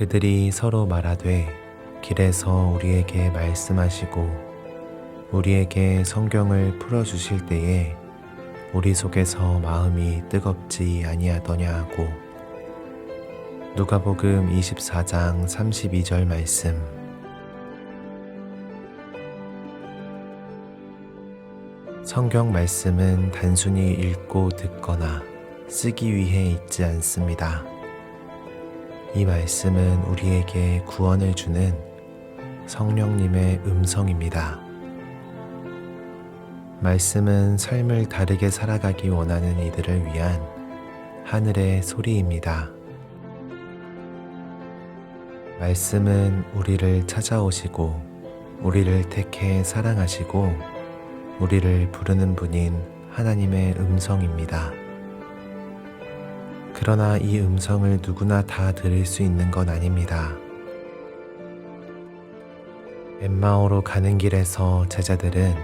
그들이 서로 말하되 길에서 우리에게 말씀하시고 우리에게 성경을 풀어 주실 때에 우리 속에서 마음이 뜨겁지 아니하더냐 하고 누가복음 24장 32절 말씀 성경 말씀은 단순히 읽고 듣거나 쓰기 위해 있지 않습니다. 이 말씀은 우리에게 구원을 주는 성령님의 음성입니다. 말씀은 삶을 다르게 살아가기 원하는 이들을 위한 하늘의 소리입니다. 말씀은 우리를 찾아오시고 우리를 택해 사랑하시고 우리를 부르는 분인 하나님의 음성입니다. 그러나 이 음성을 누구나 다 들을 수 있는 건 아닙니다. 엠마오로 가는 길에서 제자들은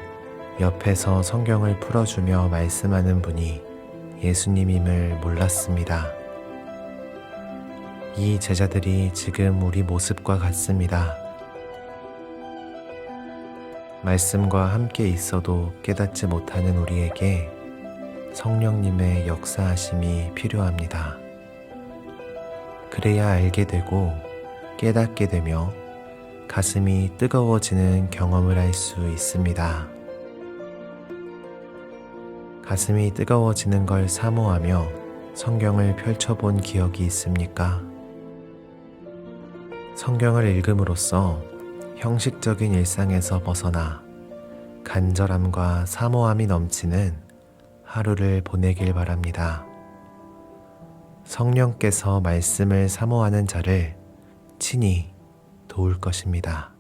옆에서 성경을 풀어주며 말씀하는 분이 예수님임을 몰랐습니다. 이 제자들이 지금 우리 모습과 같습니다. 말씀과 함께 있어도 깨닫지 못하는 우리에게 성령님의 역사하심이 필요합니다. 그래야 알게 되고 깨닫게 되며 가슴이 뜨거워지는 경험을 할 수 있습니다. 가슴이 뜨거워지는 걸 사모하며 성경을 펼쳐본 기억이 있습니까? 성경을 읽음으로써 형식적인 일상에서 벗어나 간절함과 사모함이 넘치는 하루를 보내길 바랍니다. 성령께서 말씀을 사모하는 자를 친히 도울 것입니다.